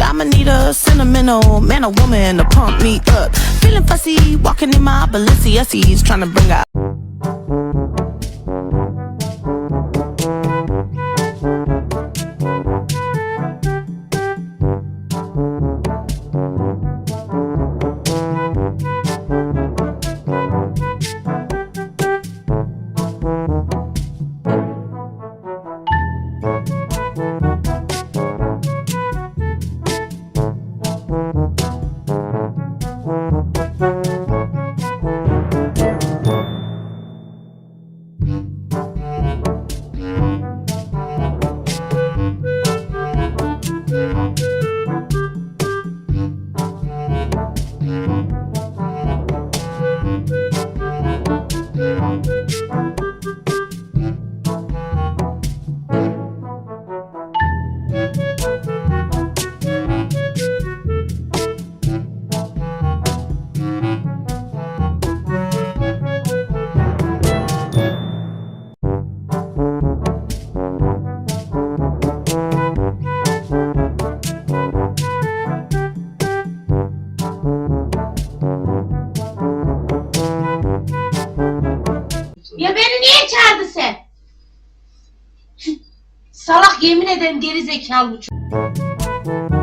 I'ma need a sentimental man or woman to pump me up. Feeling fussy, walking in my Balenciennes, trying to bring out. Ya beni niye çağırdı sen? Salak yemin ederim geri zekalı çocuk.